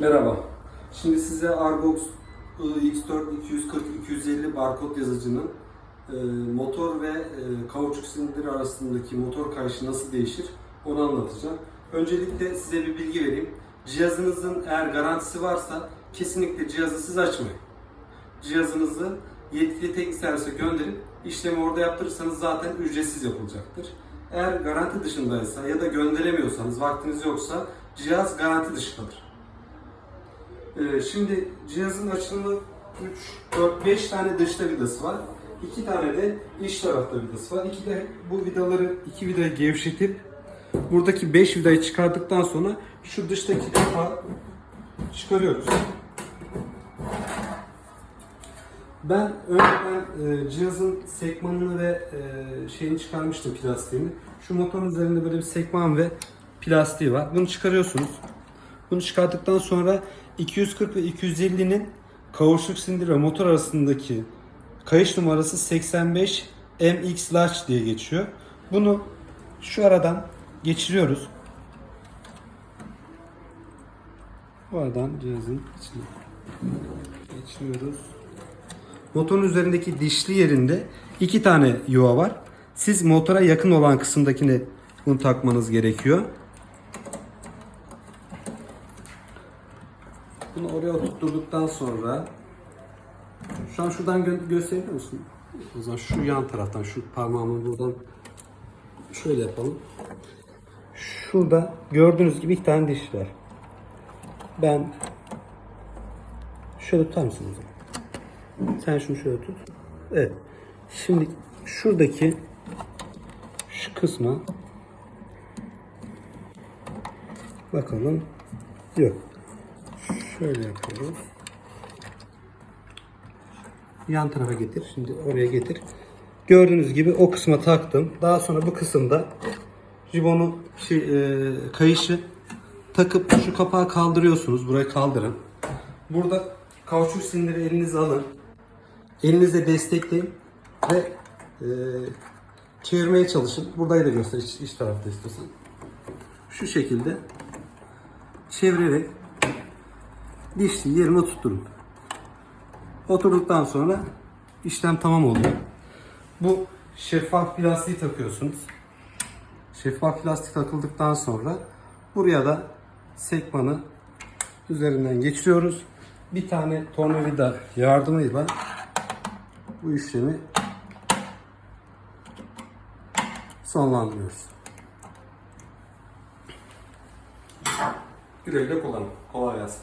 Merhaba. Şimdi size Argox iX4 240-250 barkod yazıcının e, motor ve e, kauçuk silindir arasındaki motor kayışı nasıl değişir onu anlatacağım. Öncelikle size bir bilgi vereyim. Cihazınızın eğer garantisi varsa kesinlikle cihazı siz açmayın. Cihazınızı yetkili teknik servise gönderip işlemi orada yaptırırsanız zaten ücretsiz yapılacaktır. Eğer garanti dışındaysa ya da gönderemiyorsanız, vaktiniz yoksa cihaz garanti dışı kalır. Ee, şimdi cihazın açılımı 3, 4, 5 tane dışta vidası var. 2 tane de iç tarafta vidası var. İki de bu vidaları iki vidayı gevşetip buradaki 5 vidayı çıkardıktan sonra şu dıştaki kapağı çıkarıyoruz. Ben önceden e, cihazın sekmanını ve e, şeyini çıkarmıştım plastiğini. Şu motorun üzerinde böyle bir sekman ve plastiği var. Bunu çıkarıyorsunuz. Bunu çıkarttıktan sonra 240 ve 250'nin kavuşluk silindir ve motor arasındaki kayış numarası 85 MX Large diye geçiyor. Bunu şu aradan geçiriyoruz. Bu aradan cihazın içine geçiriyoruz. Motorun üzerindeki dişli yerinde iki tane yuva var. Siz motora yakın olan kısımdakini bunu takmanız gerekiyor. Bunu oraya oturttuktan sonra şu an şuradan gö- gösterebilir misin? O zaman şu yan taraftan şu parmağımı buradan şöyle yapalım. Şurada gördüğünüz gibi iki tane diş var. Ben şöyle tutar mısın? Sen şunu şöyle tut. Evet. Şimdi şuradaki şu kısma bakalım. Yok. Şöyle yapıyoruz. Yan tarafa getir. Şimdi oraya getir. Gördüğünüz gibi o kısma taktım. Daha sonra bu kısımda jibonu şey, e, kayışı takıp şu kapağı kaldırıyorsunuz. Burayı kaldırın. Burada kauçuk silindiri elinize alın. Elinizle destekleyin ve e, çevirmeye çalışın. Burayı da göster iç, iç tarafta istiyorsan. Şu şekilde çevirerek dişli yerine oturtturun. Oturduktan sonra işlem tamam oluyor. Bu şeffaf plastiği takıyorsunuz. Şeffaf plastik takıldıktan sonra buraya da sekmanı üzerinden geçiriyoruz. Bir tane tornavida yardımıyla bu işlemi sonlandırıyoruz. Güle güle kullanın. Kolay gelsin.